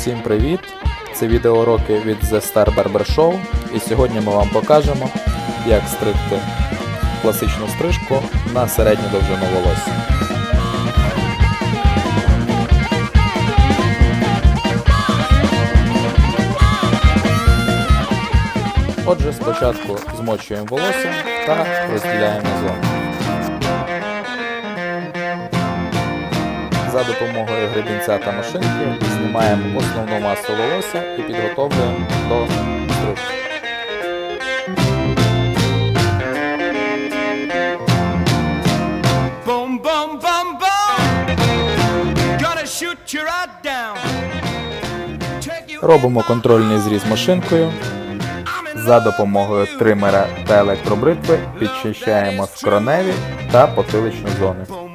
Всім привіт! Це відеоуроки від The Star Barber Show і сьогодні ми вам покажемо, як стригти класичну стрижку на середню довжину волосся. Отже, спочатку змочуємо волосся та розділяємо на За допомогою гребінця та машинки знімаємо основну масу волосся і підготовлюємо до стрижки. Робимо контрольний зріз машинкою. За допомогою тримера та електробритви підчищаємо скроневі та потиличну зони.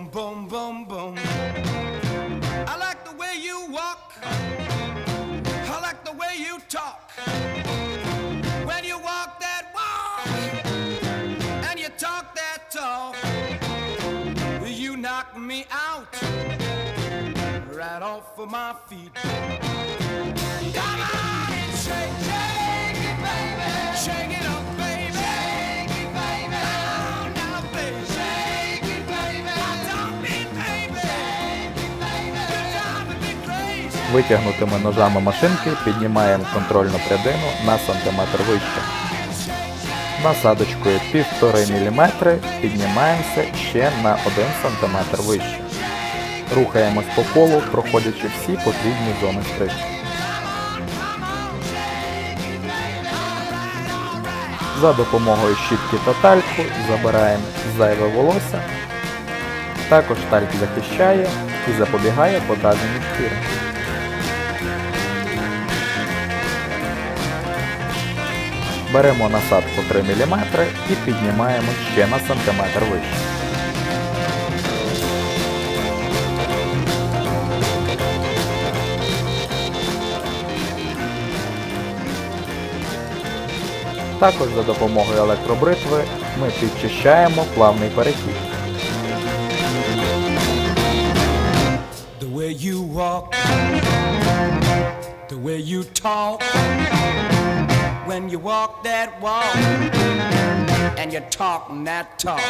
Right off of my feet. Come on and shake, shake it, baby. Shake it up, baby. Shake it, baby. Now, now, baby. Shake it, baby. Don't be, baby. Shake it, baby. Витягнутими ножами машинки піднімаємо контрольну прядину на сантиметр вище. Насадочкою 1,5 мм піднімаємося ще на 1 см вище. Рухаємось по колу, проходячи всі потрібні зони стрижки. За допомогою щітки та тальку забираємо зайве волосся. Також тальк захищає і запобігає подразненню шкіри. Беремо насадку 3 мм і піднімаємо ще на сантиметр вище. Також за допомогою електробритви ми підчищаємо плавний перехід. The way you walk, the way you talk, when you walk that walk, and you talk that talk,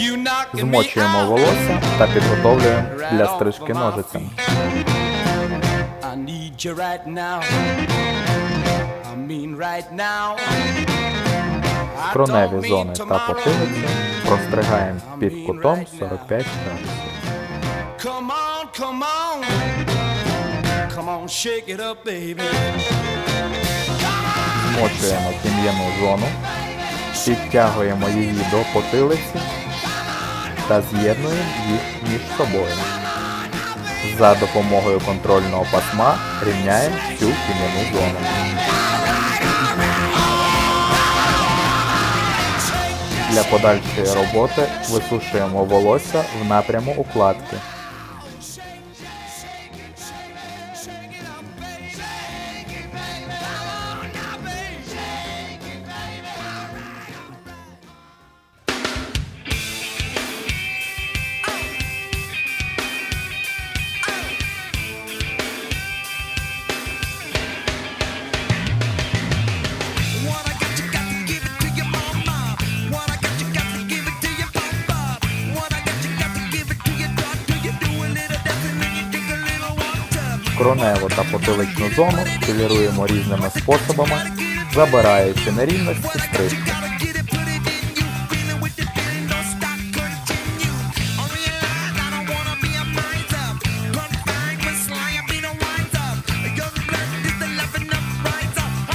you knocking me Змочуємо out. волосся та підготовлюємо для стрижки ножицями. I need you right now. Mean зони та потилицю простригаємо під кутом 45 градусів. Змочуємо тім'яну зону, підтягуємо її до потилиці та з'єднуємо їх між собою. За допомогою контрольного пасма рівняємо всю тім'яну зону. Для подальшої роботи висушуємо волосся в напряму укладки.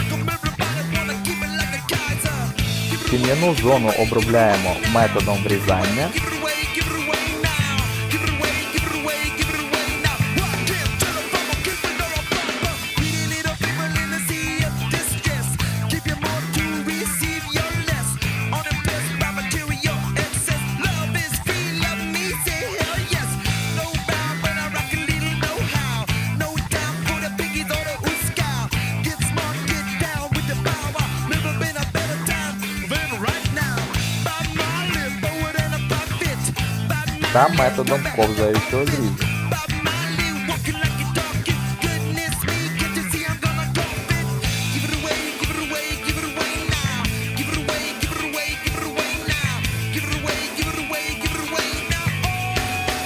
Come everybody wanna keep it like a Kaiser? Give it Тім'яну зону обробляємо методом врізання. та методом ковзаючого зрізу.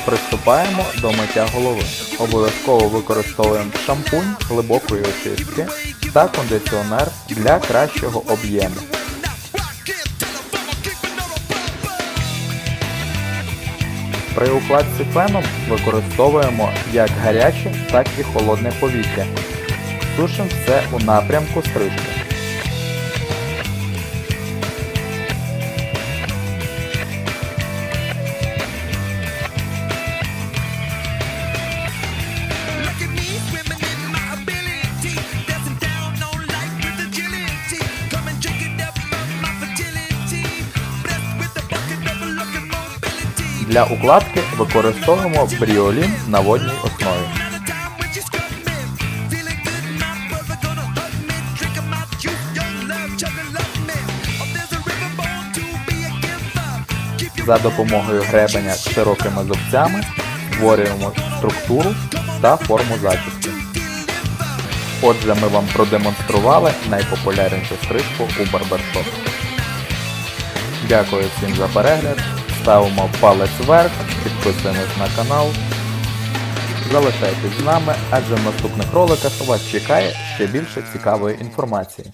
Приступаємо до миття голови. Обов'язково використовуємо шампунь глибокої очистки та кондиціонер для кращого об'єму. При укладці феном використовуємо як гаряче, так і холодне повітря. Сушимо все у напрямку стрижки. Born to be a giver. Keep your За допомогою гребеня з широкими зубцями створюємо структуру та форму зачіски. Отже, ми вам продемонстрували найпопулярнішу стрижку у барбершоп. Дякую всім за перегляд. Ставимо палець вверх, підписуємось на канал. Залишайтесь з нами, адже в наступних роликах вас чекає ще більше цікавої інформації.